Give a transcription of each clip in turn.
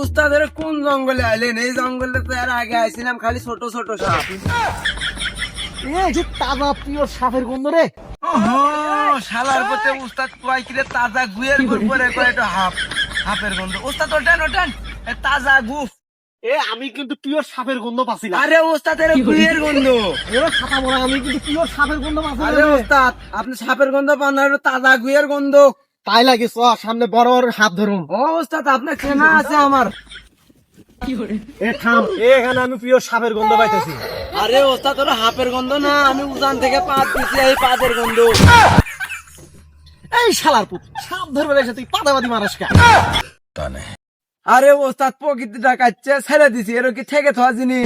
উস্তাদের কোন জঙ্গলে আইলেন? এই জঙ্গলে তো এর আগে আইছিলাম খালি ছোট ছোট সাপ। যে তাজা প্রিয় সাপের গন্ধ রে। ওহো শালার পথে উস্তাদ কয় কিরে তাজা গুয়ের পরে হাফ হাফের গন্ধ। উস্তাদ তাজা গুফ। এ আমি কিন্তু পিওর সাপের গন্ধ পাচ্ছিলাম আরে উস্তাদের গুয়ের গন্ধ। ছাতা বলা আমি কিন্তু পিওর সাপের গন্ধ আরে পাচ্ছিলাম রে। উস্তাদ আপনি সাপের গন্ধ পান না তাজা গুয়ের গন্ধ। তাই লাগে সামনে বড় বড় হাত ধরুন ও উস্তাদ আপনার চেনা আছে আমার। এ থাম এ এখানে আমি পিওর সাপের গন্ধ পাইতেছি। আরে ওস্তাদ ওরা হাফের গন্ধ না আমি উজান থেকে পাত দিছি এই গন্ধ। এই শালার পুত সাপ ধরবে এসে তুই পাদাবাদি মারাস কা? আরে ওস্তাদ প্রকৃতিটা কাটছে ছেড়ে দিছি এর কি থেকে থাকা জিনিস?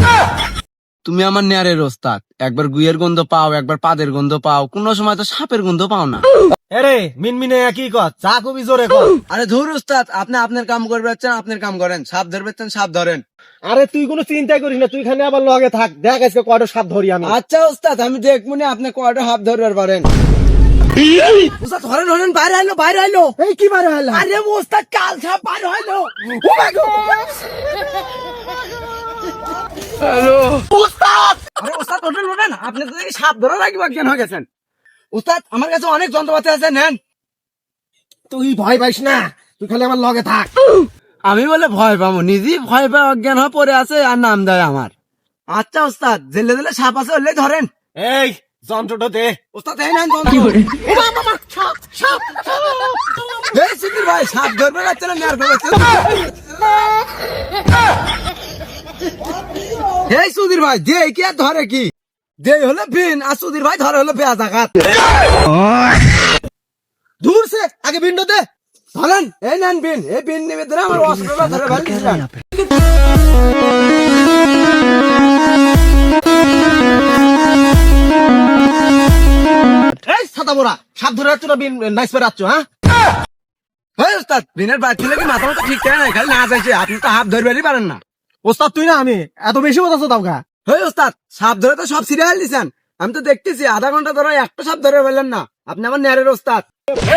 তুমি আমার নেয়ারের ওস্তাদ। একবার গুয়ের গন্ধ পাও একবার পাদের গন্ধ পাও। কোন সময় তো সাপের গন্ধ পাও না। আরে মিনমিনে একই কর চা কবি জোরে কর। আরে ধুর ওস্তাদ আপনি আপনার কাম করবে আছেন আপনার কাম করেন। সাপ ধরবে হচ্ছেন সাপ ধরেন। আরে তুই কোনো চিন্তাই করিস না তুই খানে আবার লগে থাক। দেখ আজকে কয়টা সাপ ধরি আমি। আচ্ছা উস্তাদ আমি দেখব না আপনি কয়টা হাত ধরবার পারেন। ধরেন বাইরে আইলো বাইরে আইলো। এই কি মারে হলো আরে কাল সাপ বাইরে আইলো। হ্যালো। ওস্তাদ আরে ওস্তাদ ওঠেন ওঠেন আপনি তো দেখি সাপ ধরে রাখবা কেন গেছেন? ওস্তাদ আমার কাছে অনেক যন্ত্রপাতি আছে নেন। তুই ভয় পাইস না তুই খালি আমার লগে থাক। আমি বলে ভয় পাবো নিজেই ভয় পাই অজ্ঞান হয়ে পড়ে আছে আর নাম দেয় আমার। আচ্ছা ওস্তাদ জেলে জেলে সাপ আছে হলে ধরেন। এই যন্ত্রটা দে। ওস্তাদ এই নেন যন্ত্র। এই সুধীর ভাই সাপ ধরবে না মেয়ার ধরেছে এই সুধীর ভাই দে কি আর ধরে কি? দে হলে বিন আর সুধীর ভাই ধরে হলে পেঁয়াজ আঘাত। দূর সে আগে বিন্ডো দে। ধরেন এই নেন বিন এই বিন নেবে ধরে আমার অস্ত্রটা ধরে মোরা সাপ ধরে যাচ্ছ না বিন নাইস যাচ্ছ হ্যাঁ? ওস্তাদ বিনের বাদ ছিল কি মাথা মতো ঠিক থাকে না? খালি না যাইছে আপনি তো হাফ ধরবারই পারেন না। ওস্তাদ তুই না আমি এত বেশি কথা দাও গা হেই ওস্তাদ সাপ ধরে তো সব সিরিয়াল দিছেন। আমি তো দেখতেছি আধা ঘণ্টা ধরে একটা সাপ ধরে ফেললেন না। আপনি আমার ন্যারের ওস্তাদ।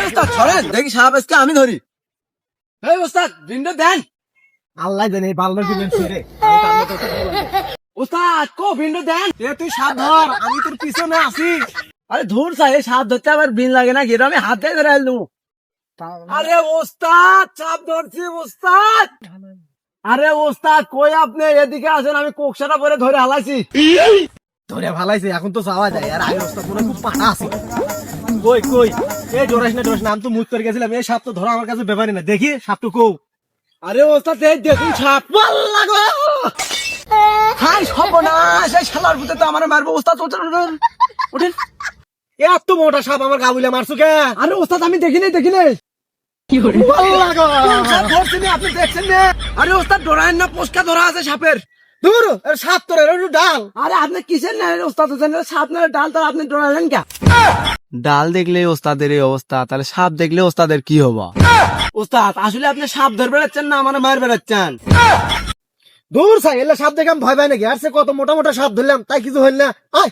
ওস্তাদ ছড়েন দেখি সাপ আজকে আমি ধরি। এই ওস্তাদ বিন্ডো দেন। আল্লাহ জানে এই বাল্য দিলেন রে ওস্তাদ কো বিন্ডো দেন। এ তুই সাপ ধর আমি তোর পিছনে আছি। আরে ধুর এই সাপ ধরতে আবার বিন লাগে না গেলে আমি হাতে ধরে এলু আরে ওস্তাদ, সাপ ধরছি, ওস্তাদ। আরে ওস্তাদ, কই আপনি? এদিকে আসেন, আমি কোকসাটা পরে ধরে হালাইছি। ধরে ভালাইছে এখন তো যাওয়া যায়। আর আগে ওস্তাদ মনে খুব পাটা আছে। কই কই? এই ডরাইস না ডরাইস না, আমি তো মুখ করে গেছিলাম। এই সাপ তো ধরা আমার কাছে ব্যাপারই না। দেখি, সাপটু কৌ আরে ওস্তাদ, এই দেখুন সাপ। পাল্লা গো! হাই সর্বনাশ, এই শালার ভূতে তো আমার মারবো। ওস্তাদ ওঠেন ওঠেন। এত মোটা সাপ আমার গাবুলে মারছো কে? আরে ওস্তাদ আমি দেখিনি দেখিনি। পাল্লা গো! সাপ ধরছেন আপনি দেখছেন না? আরে ওস্তাদ ধরায়েন না পোস্কা ধরা আছে সাপের। দূর এর সাপ তোর ডাল। আরে আপনি কিসের না ওস্তাদ সাপ না ডাল তার আপনি ডরালেন কে? ডাল দেখলে ওস্তাদের এই অবস্থা তাহলে সাপ দেখলে ওস্তাদের কি হব? ওস্তাদ আসলে আপনি সাপ ধরে বেড়াচ্ছেন না আমার মার বেড়াচ্ছেন। দূর সাই এলে সাপ দেখে আমি ভয় পাই নাকি? আর সে কত মোটা মোটা সাপ ধরলাম তাই কিছু হইল না। আয়!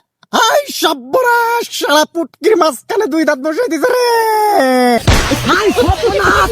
আই সব্বরা সারা পুটকির মাঝখানে দুই দাঁত বসে দিছে রে। সর্বনাশ